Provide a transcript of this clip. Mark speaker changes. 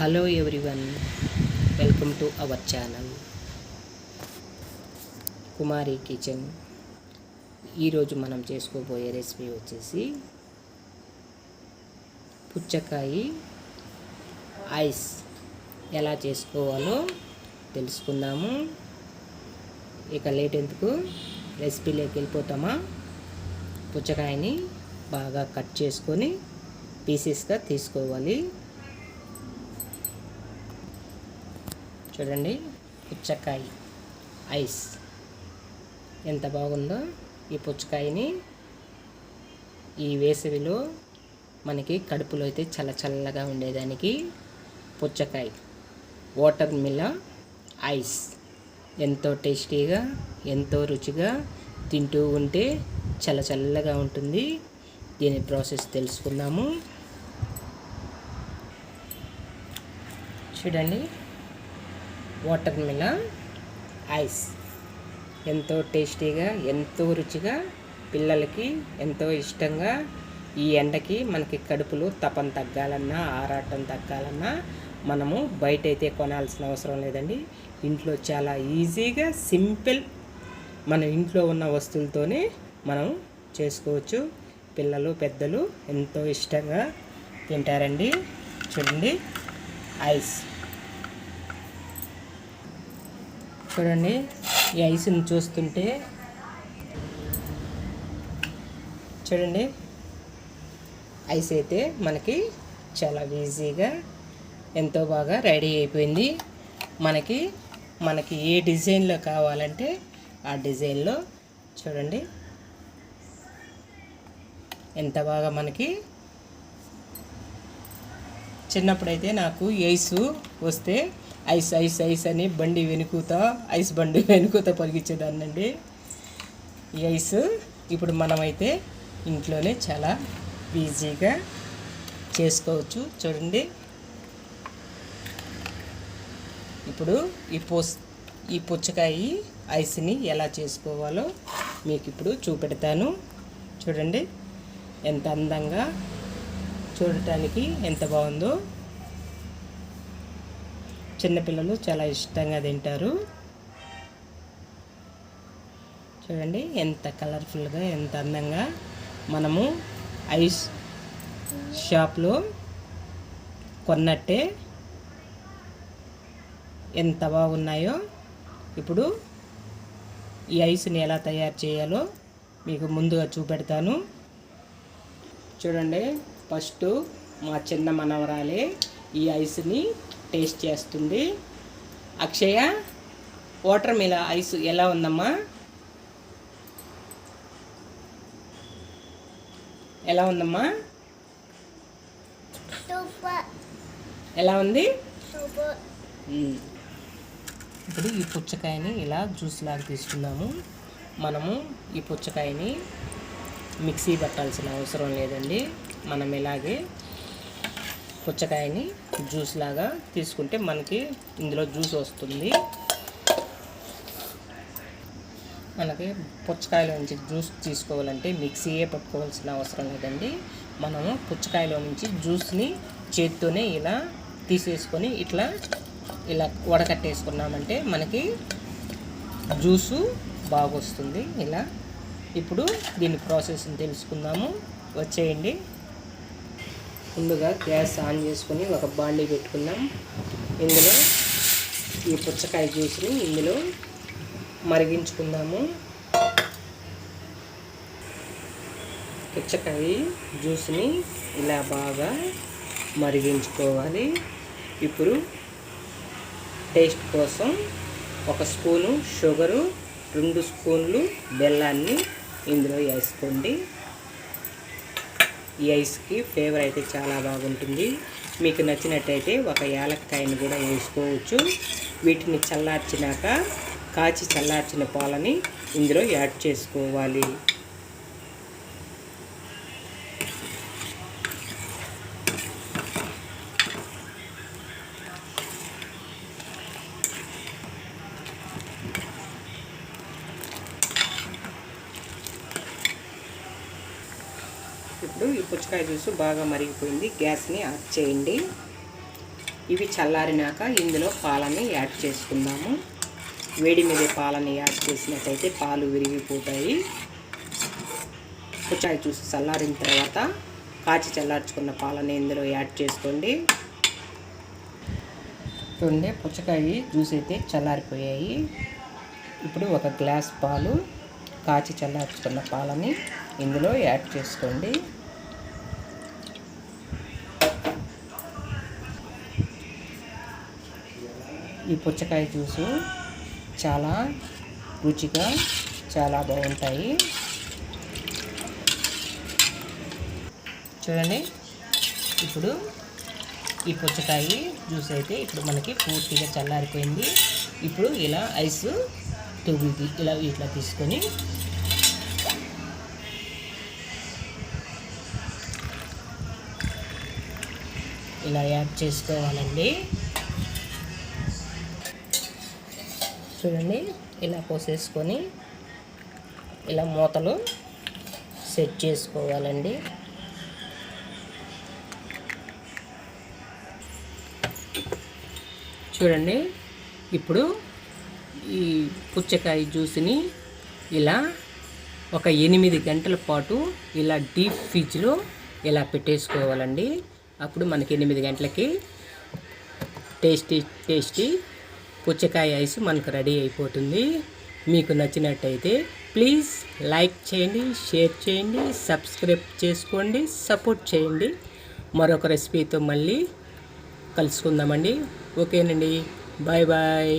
Speaker 1: Hello everyone welcome to our channel Kumari kitchen ఈరోజు మనం చేసుకోబోయే రెసిపీ వచ్చేసి పుచ్చకాయ ఐస్ ఎలా చేసుకోవాలో తెలుసుకుందాము. ఇక లేట్ ఎందుకు? రెసిపీలోకి వెళ్ళిపోతామా? పుచ్చకాయని బాగా కట్ చేసుకొని పీసెస్గా తీసుకోవాలి. చూడండి పుచ్చకాయ ఐస్. ఎంత బాగుందో ఈ పుచ్చకాయని ఈ వేసవిలో మనకి కడుపులో అయితే చల్ల చల్లగా ఉండేదానికి పుచ్చకాయ. వాటర్ మిల్ల ఐస్. ఎంతో టేస్టీగా ఎంతో రుచిగా తింటూ ఉంటే చల్ల చల్లగా ఉంటుంది. దీని ప్రాసెస్ తెలుసుకుందాము. చూడండి. Watermelon ice. ఎంతో టేస్టీగా ఎంతో రుచిగా పిల్లలకి ఎంతో ఇష్టంగా ఈ ఎండకి మనకి కడుపులో తపన తగ్గాలన్నా ఆరాటం తగ్గాలన్నా మనము బయట అయితే కొనాల్సిన అవసరం లేదండి. ఇంట్లో చాలా ఈజీగా సింపుల్ మన ఇంట్లో ఉన్న వస్తువులతోనే మనం చేసుకోవచ్చు. పిల్లలు పెద్దలు ఎంతో ఇష్టంగా తింటారండి. చూడండి ఐస్. చూడండి. ఈ ఐస్ని చూస్తుంటే. చూడండి. ఐస్ అయితే మనకి చాలా ఈజీగా ఎంతో బాగా రెడీ అయిపోయింది. మనకి మనకి ఏ డిజైన్లో కావాలంటే ఆ డిజైన్లో చూడండి. ఎంత బాగా మనకి. చిన్నప్పుడైతే నాకు ఐసు వస్తే ఐస్ ఐస్ ఐస్ అని బండి వెనుకూత ఐస్ బండి వెనుకుతా అండి ఈ ఐస్ ఇప్పుడు మనమైతే ఇంట్లోనే చాలా ఈజీగా చేసుకోవచ్చు. చూడండి. ఇప్పుడు ఈ పోస్ ఈ పుచ్చకాయ ఐస్ని ఎలా చేసుకోవాలో మీకు ఇప్పుడు చూపెడతాను. చూడండి. ఎంత అందంగా చూడటానికి ఎంత బాగుందో. చిన్నపిల్లలు చాలా ఇష్టంగా తింటారు. చూడండి ఎంత కలర్ఫుల్గా ఎంత అందంగా మనము ఐస్ షాప్లో కొన్నట్టే ఎంత బాగున్నాయో. ఇప్పుడు ఈ ఐస్ని ఎలా తయారు చేయాలో మీకు ముందుగా చూపెడతాను. చూడండి ఫస్ట్ మా చిన్న మనవరాలే ఈ ఐస్ని టేస్ట్ చేస్తుంది. అక్షయ వాటర్ మిల ఐస్ ఎలా ఉందమ్మా? ఎలా ఉందమ్మా? ఎలా ఉంది. ఇప్పుడు ఈ పుచ్చకాయని ఇలా జ్యూస్ లాగా తీసుకుందాము. మనము ఈ పుచ్చకాయని మిక్సీ పట్టాల్సిన అవసరం లేదండి. మనం ఇలాగే పుచ్చకాయని జ్యూస్ లాగా తీసుకుంటే మనకి ఇందులో జ్యూస్ వస్తుంది. మనకి పుచ్చకాయలో నుంచి జ్యూస్ తీసుకోవాలంటే మిక్సీయే పట్టుకోవాల్సిన అవసరం లేదండి. మనము పుచ్చకాయలో నుంచి జ్యూస్ని చేత్తోనే ఇలా తీసేసుకొని ఇట్లా ఇలా వడకట్టేసుకున్నామంటే మనకి జ్యూసు బాగొస్తుంది. ఇలా ఇప్పుడు దీని ప్రాసెస్ని తెలుసుకుందాము. వచ్చేయండి. ముందుగా గ్యాస్ ఆన్ చేసుకొని ఒక బాండీ పెట్టుకుందాం ఇందులో ఈ పుచ్చకాయ జ్యూస్ని ఇందులో మరిగించుకుందాము. పుచ్చకాయ జ్యూస్ని ఇలా బాగా మరిగించుకోవాలి. ఇప్పుడు టేస్ట్ కోసం ఒక స్పూను షుగరు రెండు స్పూన్లు బెల్లాన్ని ఇందులో వేసుకోండి. ఈ ఐస్కి ఫ్లేవర్ అయితే చాలా బాగుంటుంది. మీకు నచ్చినట్టయితే ఒక యాలక్కాయని కూడా వేసుకోవచ్చు. వీటిని చల్లార్చినాక కాచి చల్లార్చిన పాలని ఇందులో యాడ్ చేసుకోవాలి. ఇప్పుడు ఈ పుచ్చకాయ జ్యూసు బాగా మరిగిపోయింది. గ్యాస్ని ఆఫ్ చేయండి. ఇవి చల్లారినాక ఇందులో పాలని యాడ్ చేసుకుందాము. వేడి మీద పాలని యాడ్ చేసినట్టయితే పాలు విరిగిపోతాయి. పుచ్చకాయ చూసి చల్లారిన తర్వాత కాచి చల్లార్చుకున్న పాలని ఇందులో యాడ్ చేసుకోండి. చూడండి పుచ్చకాయ జ్యూస్ అయితే చల్లారిపోయాయి. ఇప్పుడు ఒక గ్లాస్ పాలు కాచి చల్లార్చుకున్న పాలని ఇందులో యాడ్ చేసుకోండి. ఈ పుచ్చకాయ జ్యూసు చాలా రుచిగా చాలా బాగుంటాయి. చూడండి. ఇప్పుడు ఈ పుచ్చకాయ జ్యూస్ అయితే ఇప్పుడు మనకి పూర్తిగా చల్లారిపోయింది. ఇప్పుడు ఇలా ఐస్ తుగులు ఇలా ఇట్లా తీసుకొని ఇలా యాడ్ చేసుకోవాలండి. చూడండి ఇలా పోసేసుకొని ఇలా మూతలు సెట్ చేసుకోవాలండి. చూడండి ఇప్పుడు ఈ పుచ్చకాయ జ్యూస్ని ఇలా ఒక ఎనిమిది గంటల పాటు ఇలా డీప్ ఫ్రిడ్జ్లో ఇలా పెట్టేసుకోవాలండి. అప్పుడు మనకి ఎనిమిది గంటలకి టేస్టీ టేస్టీ పుచ్చకాయ ఐస్ మనకు రెడీ అయిపోతుంది. మీకు నచ్చినట్టయితే ప్లీజ్ లైక్ చేయండి షేర్ చేయండి సబ్స్క్రైబ్ చేసుకోండి సపోర్ట్ చేయండి. మరొక రెసిపీతో మళ్ళీ కలుసుకుందామండి. ఓకేనండి. Bye bye.